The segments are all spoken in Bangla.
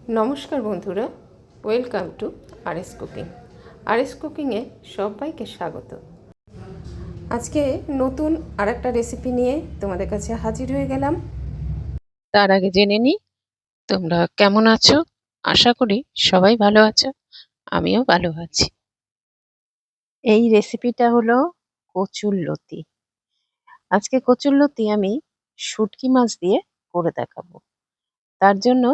নমস্কার বন্ধুরা, welcome to R S cooking. R S কুকিংয়ে সবাইকে স্বাগত। আজকে নতুন আর একটা রেসিপি নিয়ে তোমাদের কাছে হাজির হয়ে গেলাম। তার আগে জেনে নিই, তোমরা কেমন আছো? আশা করি সবাই ভালো আছো, আমিও ভালো আছি। এই রেসিপিটা হলো কচুর লতি। আজকে কচুর লতি আমি শুটকি মাছ দিয়ে করে দেখাবো। তার জন্য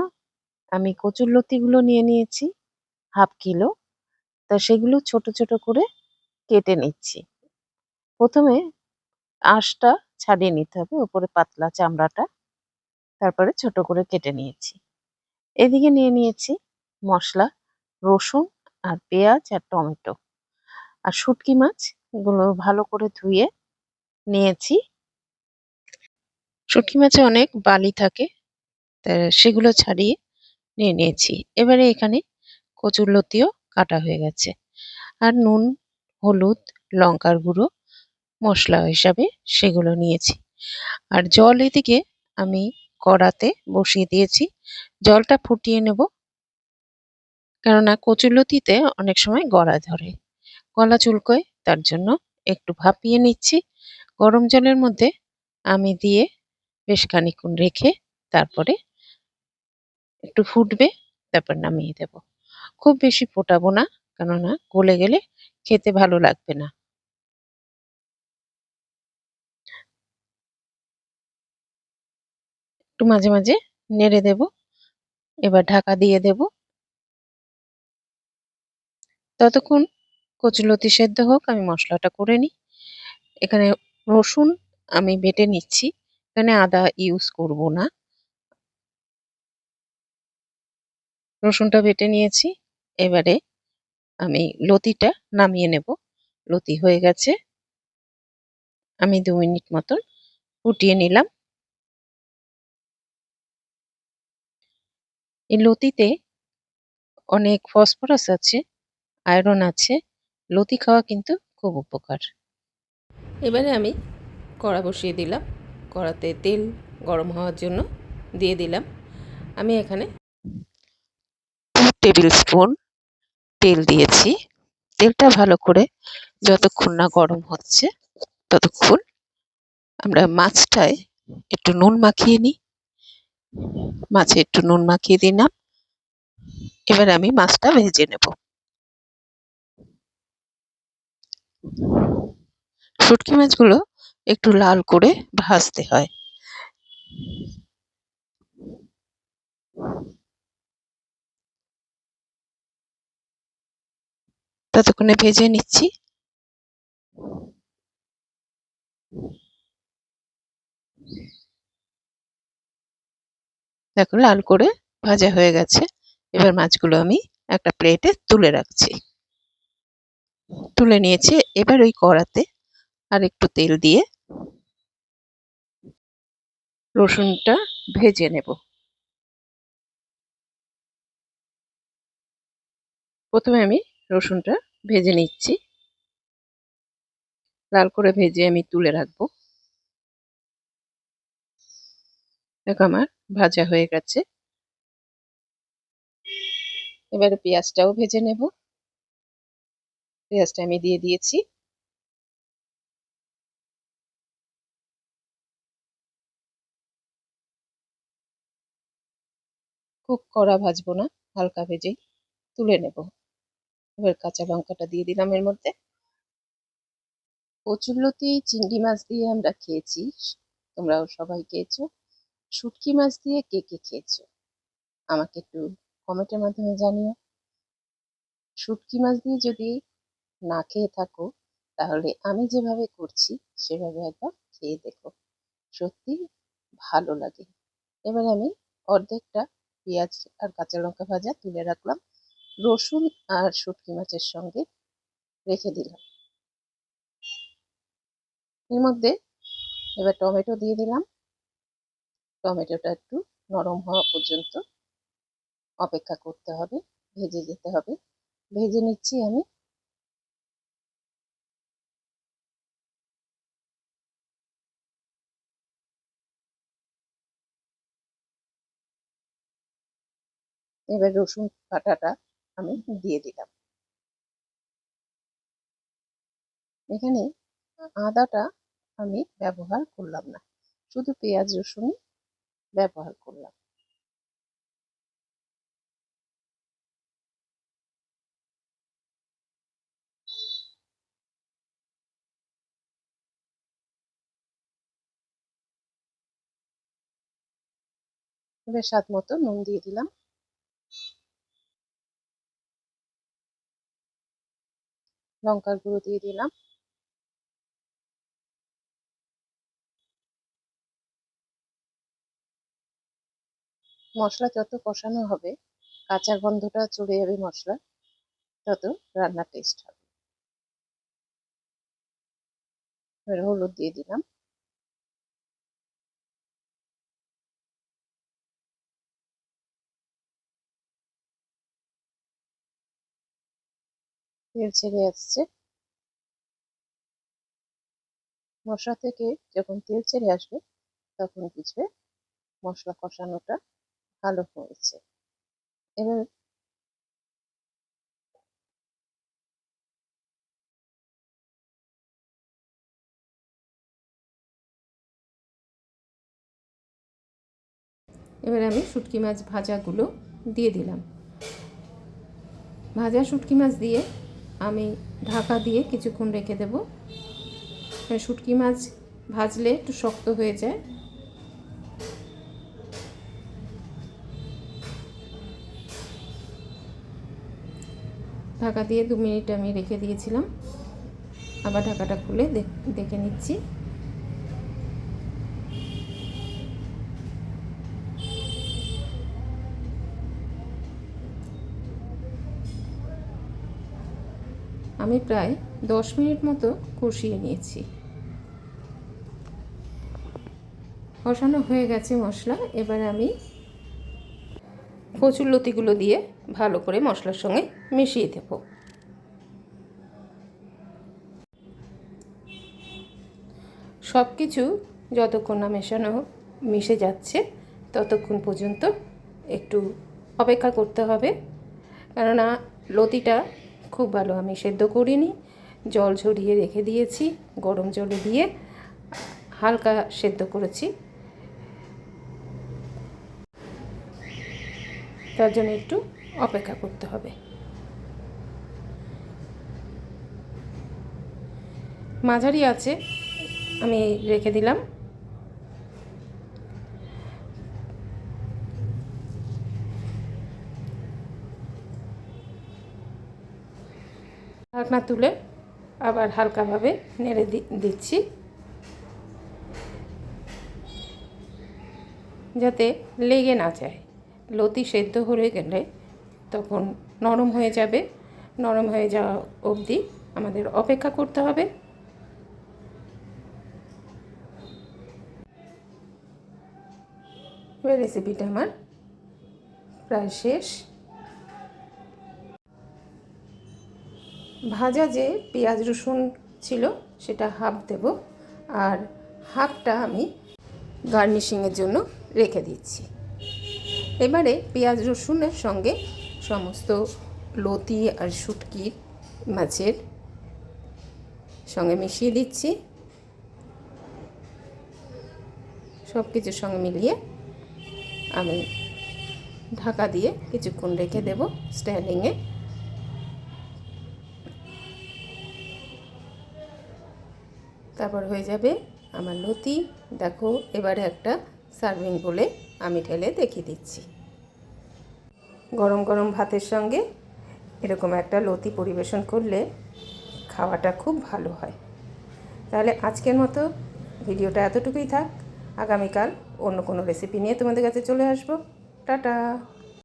আমি কচুর লতিগুলো নিয়ে নিয়েছি, হাফ কিলো। তা সেগুলো ছোট ছোট করে কেটে নিচ্ছি। প্রথমে আঁশটা ছাড়িয়ে নিতে হবে, ওপরে পাতলা চামড়াটা। তারপরে ছোট করে কেটে নিয়েছি। এদিকে নিয়ে নিয়েছি মশলা, রসুন আর পেঁয়াজ আর টমেটো। আর শুটকি মাছগুলো ভালো করে ধুয়ে নিয়েছি। শুটকি মাছে অনেক বালি থাকে, তা সেগুলো ছাড়িয়ে নিয়ে নিয়েছি। এবারে এখানে কচুর লতিও কাটা হয়ে গেছে। আর নুন, হলুদ, লঙ্কার গুঁড়ো, মশলা হিসাবে সেগুলো নিয়েছি। আর জল এদিকে আমি কড়াতে বসিয়ে দিয়েছি। জলটা ফুটিয়ে নেব। কেননা কচুরলতিতে অনেক সময় গলা ধরে। গলা চুলকোয়, তার জন্য একটু ভাপিয়ে নিচ্ছি। গরম জলের মধ্যে আমি দিয়ে বেশ খানিক্ষণ রেখে তারপরে একটু ফুটবে, তারপর নামিয়ে দেব। খুব বেশি ফোটাবো না, কেননা গলে গেলে খেতে ভালো লাগবে না। একটু মাঝে মাঝে নেড়ে দেব, এবার ঢাকা দিয়ে দেব। ততক্ষণ কচুলতি সেদ্ধ হোক, আমি মশলাটা করে নিই। এখানে রসুন আমি বেটে নিচ্ছি, এখানে আদা ইউজ করব না। রসুনটা বেটে নিয়েছি। এবারে আমি লতিটা নামিয়ে নেব। লতি হয়ে গেছে। আমি দু মিনিট মতন ফুটিয়ে নিলাম। এই লতিতে অনেক ফসফরাস আছে, আয়রন আছে। লতি খাওয়া কিন্তু খুব উপকার। এবারে আমি কড়া বসিয়ে দিলাম। কড়াতে তেল গরম হওয়ার জন্য দিয়ে দিলাম। আমি এখানে টেবিল স্পুন তেল দিয়েছি। তেলটা ভালো করে যতক্ষণ না গরম হচ্ছে ততক্ষণ আমরা মাছটায় একটু নুন মাখিয়ে নিই। মাছে একটু নুন মাখিয়ে দিলাম। এবার আমি মাছটা ভেজে নেব। শুটকি মাছগুলো একটু লাল করে ভাজতে হয়। ততক্ষণে ভেজে নিচ্ছি। দেখো লাল করে ভাজা হয়ে গেছে। এবার মাছগুলো আমি একটা প্লেটে তুলে রাখছি। তুলে নিয়েছি এবার ওই কড়াতে আর একটু তেল দিয়ে রসুনটা ভেজে নেব। প্রথমে আমি রসুনটা ভেজে নিচ্ছি। লাল করে ভেজে আমি তুলে রাখব। দেখো আমার ভাজা হয়ে গেছে। এবারে পেঁয়াজটাও ভেজে নেব। পেঁয়াজটা আমি দিয়ে দিয়েছি। খুব কড়া ভাজবো না, হালকা ভেজেই তুলে নেব। এবার কাঁচা লঙ্কাটা দিয়ে দিলাম এর মধ্যে। কচুরলতি, চিংড়ি মাছ দিয়ে আমরা খেয়েছি। তোমরাও সবাই খেয়েছো। শুটকি মাছ দিয়ে কে কে খেয়েছো? আমাকে একটু কমেন্টের মাধ্যমে জানিও। শুটকি মাছ দিয়ে যদি না খেয়ে থাকো, তাহলে আমি যেভাবে করছি, সেভাবে একবার খেয়ে দেখো। সত্যি ভালো লাগে। এবার আমি অর্ধেকটা পেঁয়াজ আর কাঁচা লঙ্কা ভাজা তুলে রাখলাম। রসুন আর শুটকি মাছের সঙ্গে রেখে দিলাম। এর মধ্যে এবার টমেটো দিয়ে দিলাম। টমেটোটা একটু নরম হওয়া পর্যন্ত অপেক্ষা করতে হবে, ভেজে যেতে হবে। ভেজে নিচ্ছি আমি। এবার রসুন বাটাটা আমি দিয়ে দিলাম। এখানে আদাটা আমি ব্যবহার করলাম না। শুধু পেঁয়াজ, রসুন ব্যবহার করলাম। এবার স্বাদ মতো নুন দিয়ে দিলাম। লঙ্কার গুঁড়ো দিয়ে দিলাম। মশলা যত কষানো হবে কাঁচা গন্ধটা চলে যাবে মশলা, তত রান্নার টেস্ট হবে। হলুদ দিয়ে দিলাম। তেল ছেড়ে আসছে। মশলা থেকে যখন তেল ছেড়ে আসবে, তখন বুঝবে মশলা কষানোটা ভালো হয়েছে। এবার এবার আমি শুটকি মাছ ভাজাগুলো দিয়ে দিলাম। ভাজা শুটকি মাছ দিয়ে আমি ঢাকা দিয়ে কিছুক্ষণ রেখে দেব। শুটকি মাছ ভাজলে একটু শক্ত হয়ে যায়। ঢাকা দিয়ে দু মিনিট আমি রেখে দিয়েছিলাম। আবার ঢাকাটা খুলে দেখে নিচ্ছি। আমি প্রায় দশ মিনিট মতো কষিয়ে নিয়েছি। কষানো হয়ে গেছে মশলা। এবার আমি কচুর লতিগুলো দিয়ে ভালো করে মশলার সঙ্গে মিশিয়ে দেব। সব কিছু যতক্ষণ না মেশানো মিশে যাচ্ছে, ততক্ষণ পর্যন্ত একটু অপেক্ষা করতে হবে। কেননা লতিটা খুব ভালো, আমি সেদ্ধ করিনি। জল ঝরিয়ে রেখে দিয়েছি, গরম জলে দিয়ে হালকা সেদ্ধ করেছি। তার জন্য একটু অপেক্ষা করতে হবে। মাঝারি আছে, আমি রেখে দিলাম। ঢাকনা তুলে আবার হালকাভাবে নেড়ে দিচ্ছি। যাতে লেগে না যায়। লতি সেদ্ধ হয়ে গেলে তখন নরম হয়ে যাবে। নরম হয়ে যাওয়া অবধি আমাদের অপেক্ষা করতে হবে। রেসিপিটা আমার প্রায় শেষ। ভাজা যে পেঁয়াজ রসুন ছিল, সেটা হাফ দেব। আর হাফটা আমি গার্নিশিংয়ের জন্য রেখে দিচ্ছি। এবারে পেঁয়াজ রসুনের সঙ্গে সমস্ত লতি আর শুটকির মাছের সঙ্গে মিশিয়ে দিচ্ছি। সব কিছুর সঙ্গে মিলিয়ে আমি ঢাকা দিয়ে কিছুক্ষণ রেখে দেব স্ট্যান্ডিংয়ে তারপর হয়ে যাবে আমার লতি। দেখো, এবারে একটা সার্ভিং বলে আমি ঢেলে দেখিয়ে দিচ্ছি। গরম গরম ভাতের সঙ্গে এরকম একটা লতি পরিবেশন করলে খাওয়াটা খুব ভালো হয়। তাহলে আজকের মতো ভিডিওটা এতটুকুই থাক। আগামীকাল অন্য কোনো রেসিপি নিয়ে তোমাদের কাছে চলে আসব। টাটা!